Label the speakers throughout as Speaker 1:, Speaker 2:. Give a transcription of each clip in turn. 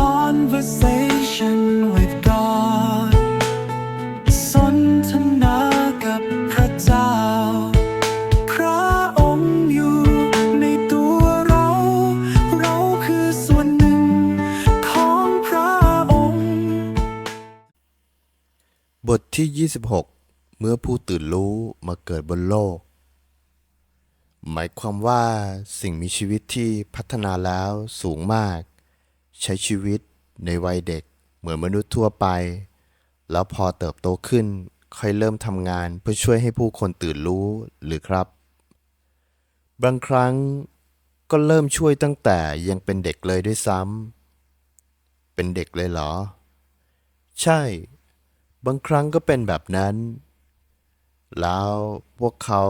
Speaker 1: conversation with God สนทนากับพระเจ้า พระองค์อยู่ในตัวเรา เราคือส่วนหนึ่งของพระองค์
Speaker 2: บทที่ 26 เมื่อผู้ตื่นรู้มาเกิดบนโลก หมายความว่าสิ่งมีชีวิตที่พัฒนาแล้วสูงมาก ใช้ชีวิตในวัยเด็กเหมือนมนุษย์ทั่วไป แล้วพอเติบโตขึ้น ค่อยเริ่มทำงานเพื่อช่วยให้ผู้คนตื่นรู้หรือครับ บางครั้งก็เริ่มช่วยตั้งแต่ยังเป็นเด็กเลยด้วยซ้ำเป็นเด็กเลยเหรอ ใช่ บางครั้งก็เป็นแบบนั้น แล้วพวกเขา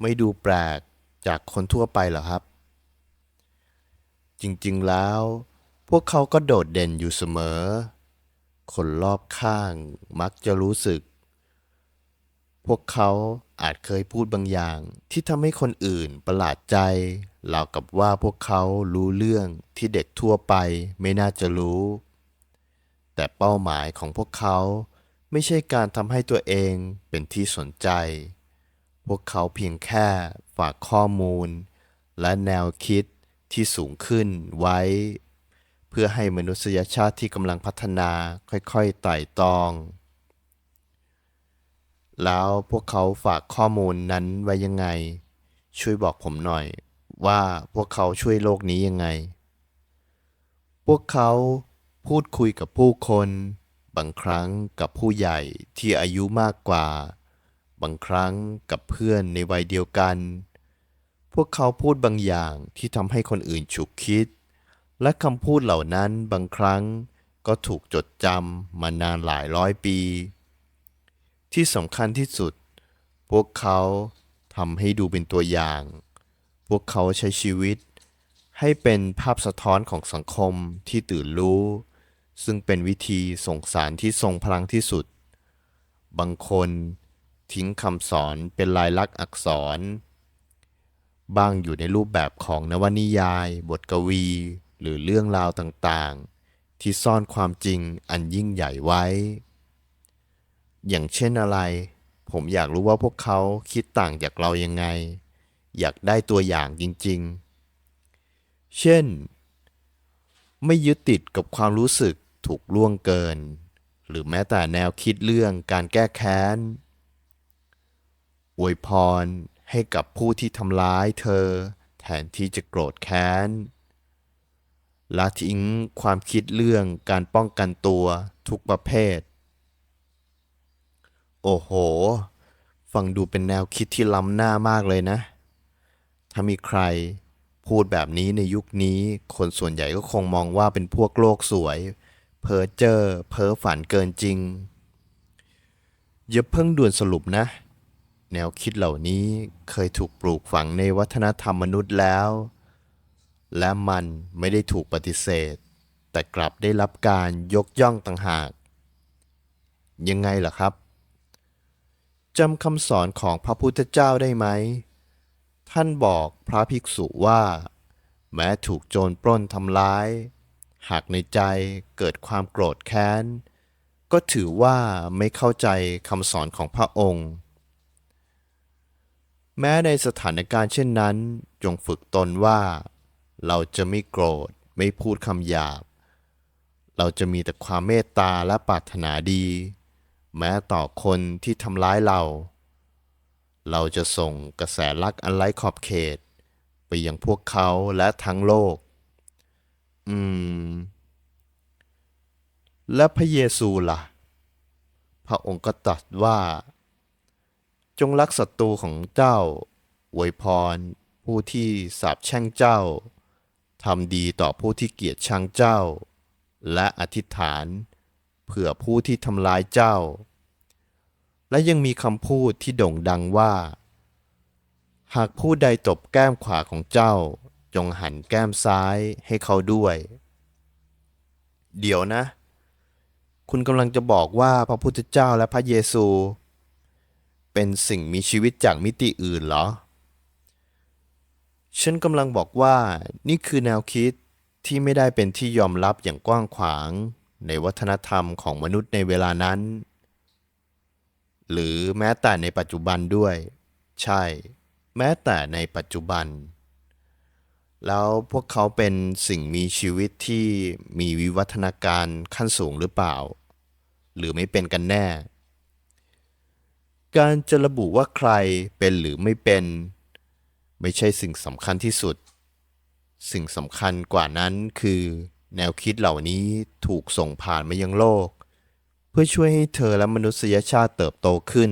Speaker 2: ไม่ดูแปลกจากคนทั่วไปเหรอครับ จริงๆแล้ว พวกเขาก็โดดเด่นอยู่เสมอ คนรอบข้างมักจะรู้สึก พวกเขาอาจเคยพูดบางอย่างที่ทำให้คนอื่นประหลาดใจราวกับว่าพวกเขารู้เรื่องที่เด็กทั่วไปไม่น่าจะรู้ แต่เป้าหมายของพวกเขาไม่ใช่การทำให้ตัวเองเป็นที่สนใจ พวกเขาเพียงแค่ฝากข้อมูล และแนวคิดที่สูงขึ้นไว้ พื่อให้มนุษยชาติที่กำลังพัฒนาค่อยๆไต่ตอง แล้วพวกเขาฝากข้อมูลนั้นไว้ยังไง ช่วยบอกผมหน่อยว่าพวกเขาช่วยโลกนี้ยังไง พวกเขาพูดคุยกับผู้คน บางครั้งกับผู้ใหญ่ที่อายุมากกว่า บางครั้งกับเพื่อนในวัยเดียวกัน พวกเขาพูดบางอย่างที่ทำให้คนอื่นฉุกคิด และคำพูดเหล่านั้นบางครั้งก็ถูกจดจำมานานหลายร้อยปี ที่สำคัญที่สุด พวกเขาทำให้ดูเป็นตัวอย่าง พวกเขาใช้ชีวิต ให้เป็นภาพสะท้อนของสังคมที่ตื่นรู้ ซึ่งเป็นวิธีส่งสารที่ทรงพลังที่สุด บางคนทิ้งคำสอนเป็นลายลักษณ์อักษรบ้างอยู่ในรูปแบบของนวนิยาย บทกวี หรือเรื่องราวต่างๆ ที่ซ่อนความจริงอันยิ่งใหญ่ไว้ อย่างเช่นอะไร ผมอยากรู้ว่าพวกเขาคิดต่างจากเรายังไง อยากได้ตัวอย่างจริงๆ เช่น ไม่ยึดติดกับความรู้สึกถูกล่วงเกิน หรือแม้แต่แนวคิดเรื่องการแก้แค้น อวยพรให้กับผู้ที่ทำร้ายเธอ แทนที่จะโกรธแค้น ละทิ้งความคิดเรื่องการป้องกันตัวทุกประเภท โอ้โห ฟังดูเป็นแนวคิดที่ล้ำหน้ามากเลยนะ ถ้ามีใครพูดแบบนี้ในยุคนี้ คนส่วนใหญ่ก็คงมองว่าเป็นพวกโลกสวย เพ้อเจ้อเพ้อฝันเกินจริงอย่าเพิ่งด่วนสรุปนะ แนวคิดเหล่านี้เคยถูกปลูกฝังในวัฒนธรรมมนุษย์แล้ว และมันไม่ได้ถูกปฏิเสธ แต่กลับได้รับการยกย่องต่างหาก ยังไงล่ะครับจำคำสอนของพระพุทธเจ้าได้ไหม ท่านบอกพระภิกษุว่า แม้ถูกโจรปล้นทำร้าย หากในใจเกิดความโกรธแค้น ก็ถือว่าไม่เข้าใจคำสอนของพระองค์ แม้ในสถานการณ์เช่นนั้น จงฝึกตนว่า เราจะไม่โกรธ ไม่พูดคำหยาบ เราจะมีแต่ความเมตตาและปรารถนาดี แม้ต่อคนที่ทำร้ายเรา เราจะส่งกระแสรักอันไร้ขอบเขต ไปยังพวกเขาและทั้งโลก อืม และพระเยซูล่ะ พระองค์ก็ตรัสว่า จงรักศัตรูของเจ้าอวยพรผู้ที่สาปแช่งเจ้า ทำดีต่อผู้ที่เกลียดชังเจ้า และอธิษฐาน เผื่อผู้ที่ทำร้ายเจ้า และยังมีคำพูดที่โด่งดังว่า หากผู้ใดตบแก้มขวาของเจ้า จงหันแก้มซ้ายให้เขาด้วย เดี๋ยวนะ คุณกำลังจะบอกว่าพระพุทธเจ้าและพระเยซู เป็นสิ่งมีชีวิตจากมิติอื่นเหรอ ฉันกำลังบอกว่านี่คือแนวคิดที่ไม่ได้เป็นที่ยอมรับอย่างกว้างขวาง ในวัฒนธรรมของมนุษย์ในเวลานั้น หรือแม้แต่ในปัจจุบันด้วย ใช่ แม้แต่ในปัจจุบัน แล้วพวกเขาเป็นสิ่งมีชีวิตที่มีวิวัฒนาการขั้นสูงหรือเปล่า หรือไม่เป็นกันแน่ การจะระบุว่าใครเป็นหรือไม่เป็น ไม่ใช่สิ่งสำคัญที่สุด สิ่งสำคัญกว่านั้นคือ แนวคิดเหล่านี้ถูกส่งผ่านมายังโลก เพื่อช่วยให้เธอและมนุษยชาติเติบโตขึ้น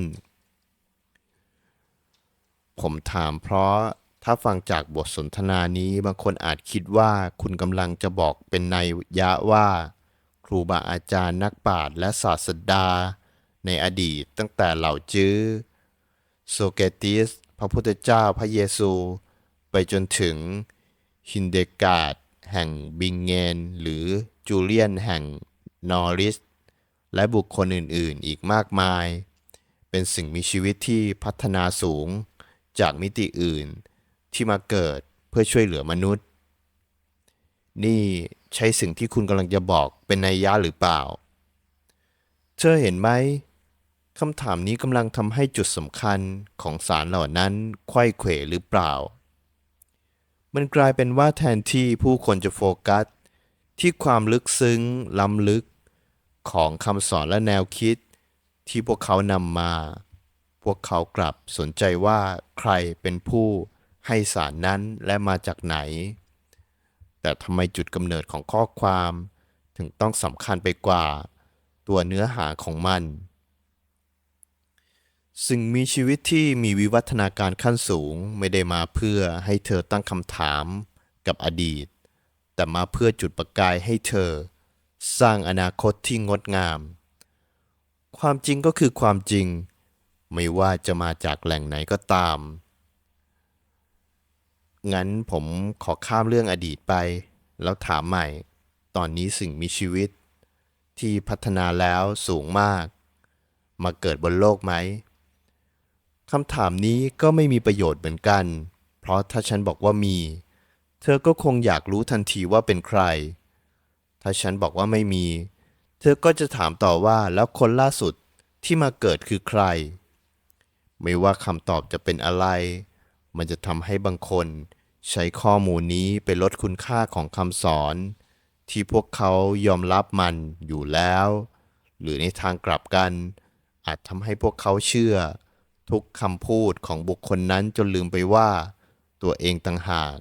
Speaker 2: ผมถามเพราะถ้าฟังจากบทสนทนานี้บางคนอาจคิดว่าคุณกำลังจะบอกเป็นนัยะว่า ครูบาอาจารย์นักปราชญ์และศาสดา ในอดีตตั้งแต่เหล่าจื้อโซเกติส ระพุทธเจ้าพระเยซู ไปจนถึงฮินเดกาดแห่งบิงเงน หรือจูเลียนแห่งนอริส และบุคคลอื่นๆ อีกมากมาย เป็นสิ่งมีชีวิตที่พัฒนาสูงจากมิติอื่นที่มาเกิดเพื่อช่วยเหลือมนุษย์ นี่ใช่สิ่งที่คุณกำลังจะบอกเป็นนัยยะหรือเปล่า เธอเห็นไหม คำถามนี้กำลังทำให้จุดสำคัญของสารเหล่านั้นไขว้เขวหรือเปล่า มันกลายเป็นว่าแทนที่ผู้คนจะโฟกัส ที่ความลึกซึ้งล้ำลึก ของคำสอนและแนวคิด ที่พวกเขานำมา พวกเขากลับสนใจว่าใครเป็นผู้ให้สารนั้นและมาจากไหน แต่ทำไมจุดกำเนิดของข้อความ ถึงต้องสำคัญไปกว่า ตัวเนื้อหาของมัน สิ่งมีชีวิตที่มีวิวัฒนาการขั้นสูงไม่ได้มาเพื่อให้เธอตั้งคำถามกับอดีต แต่มาเพื่อจุดประกายให้เธอ สร้างอนาคตที่งดงาม ความจริงก็คือความจริง ไม่ว่าจะมาจากแหล่งไหนก็ตาม งั้นผมขอข้ามเรื่องอดีตไป แล้วถามใหม่ ตอนนี้สิ่งมีชีวิต ที่พัฒนาแล้วสูงมาก มาเกิดบนโลกไหม คำถามนี้ก็ไม่มีประโยชน์เหมือนกัน เพราะถ้าฉันบอกว่ามี เธอก็คงอยากรู้ทันทีว่าเป็นใคร ถ้าฉันบอกว่าไม่มี เธอก็จะถามต่อว่าแล้วคนล่าสุดที่มาเกิดคือใคร ไม่ว่าคำตอบจะเป็นอะไร มันจะทำให้บางคน ใช้ข้อมูลนี้ไปลดคุณค่าของคำสอน ที่พวกเขายอมรับมันอยู่แล้ว หรือในทางกลับกัน อาจทำให้พวกเขาเชื่อ ทุกคำพูดของบุคคลนั้นจนลืมไปว่า ตัวเองต่างหาก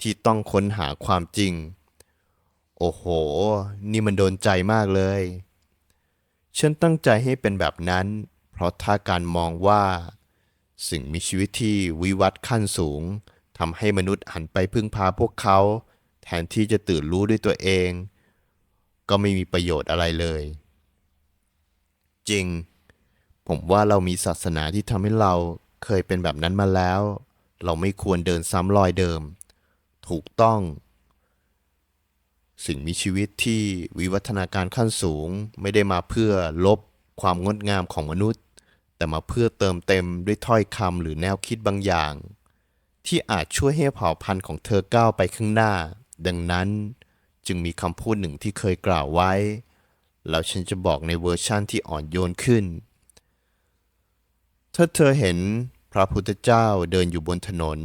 Speaker 2: ที่ต้องค้นหาความจริง โอ้โห นี่มันโดนใจมากเลย ฉันตั้งใจให้เป็นแบบนั้น เพราะถ้าการมองว่า สิ่งมีชีวิตที่วิวัฒน์ขั้นสูงทำให้มนุษย์หันไปพึ่งพาพวกเขา แทนที่จะตื่นรู้ด้วยตัวเอง ก็ไม่มีประโยชน์อะไรเลย จริง ผมว่าเรามีศาสนาที่ทำให้เราเคยเป็นแบบนั้นมาแล้ว เราไม่ควรเดินซ้ำรอยเดิม ถูกต้อง สิ่งมีชีวิตที่วิวัฒนาการขั้นสูงไม่ได้มาเพื่อลบความงดงามของมนุษย์ แต่มาเพื่อเติมเต็มด้วยถ้อยคำหรือแนวคิดบางอย่าง ที่อาจช่วยให้เผ่าพันธุ์ของเธอก้าวไปข้างหน้า ดังนั้นจึงมีคำพูดหนึ่งที่เคยกล่าวไว้ แล้วฉันจะบอกในเวอร์ชั่นที่อ่อนโยนขึ้น ถ้าเธอเห็นพระพุทธเจ้าเดินอยู่บนถนน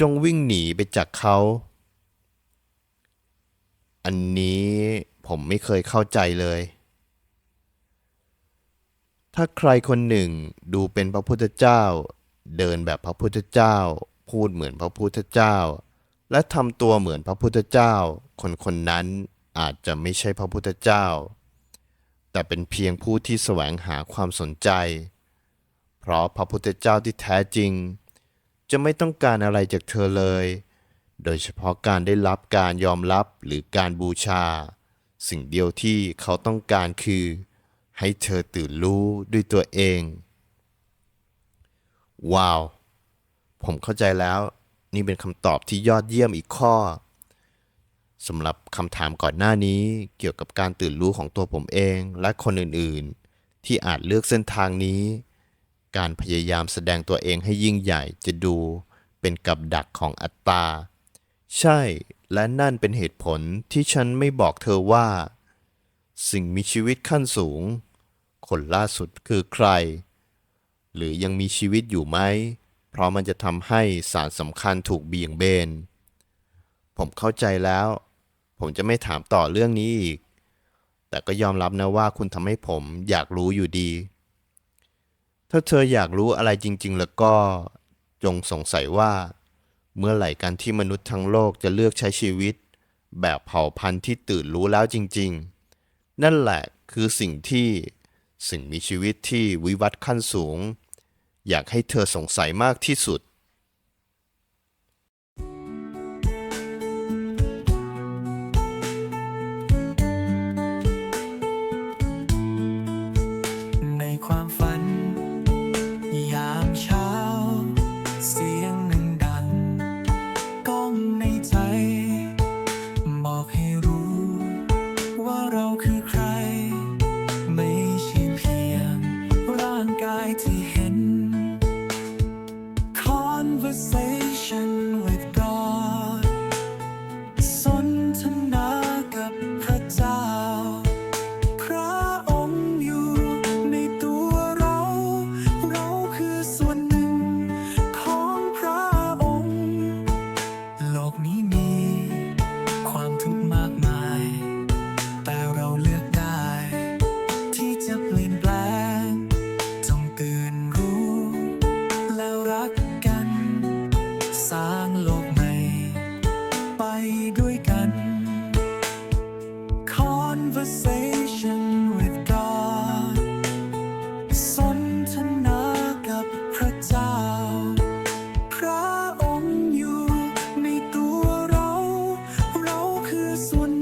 Speaker 2: จงวิ่งหนีไปจากเขา อันนี้ผมไม่เคยเข้าใจเลย ถ้าใครคนหนึ่งดูเป็นพระพุทธเจ้า เดินแบบพระพุทธเจ้า พูดเหมือนพระพุทธเจ้า และทำตัวเหมือนพระพุทธเจ้า คนคนนั้นอาจจะไม่ใช่พระพุทธเจ้า แต่เป็นเพียงผู้ที่แสวงหาความสนใจ เพราะพระพุทธเจ้าที่แท้จริง จะไม่ต้องการอะไรจากเธอเลย โดยเฉพาะการได้รับการยอมรับหรือการบูชา สิ่งเดียวที่เขาต้องการคือ ให้เธอตื่นรู้ด้วยตัวเอง ว้าว ผมเข้าใจแล้ว นี่เป็นคำตอบที่ยอดเยี่ยมอีกข้อสำหรับคำถามก่อนหน้านี้เกี่ยวกับการตื่นรู้ของตัวผมเองและคนอื่นๆ ที่อาจเลือกเส้นทางนี้ การพยายามแสดงตัวเองให้ยิ่งใหญ่จะดูเป็นกับดักของอัตตา ใช่ และนั่นเป็นเหตุผลที่ฉันไม่บอกเธอว่า สิ่งมีชีวิตขั้นสูง คนล่าสุดคือใคร หรือยังมีชีวิตอยู่ไหม เพราะมันจะทำให้สารสำคัญถูกเบี่ยงเบน ผมเข้าใจแล้ว ผมจะไม่ถามต่อเรื่องนี้อีก แต่ก็ยอมรับนะว่าคุณทำให้ผมอยากรู้อยู่ดี ถ้าเธออยากรู้อะไรจริง ๆ แล้วก็จงสงสัยว่า เมื่อไหร่กันที่มนุษย์ทั้งโลกจะเลือกใช้ชีวิต แบบเผ่าพันธุ์ที่ตื่นรู้แล้วจริง ๆ นั่นแหละคือสิ่งที่สิ่งมีชีวิตที่วิวัฒน์ขั้นสูง อยากให้เธอสงสัยมากที่สุด
Speaker 1: one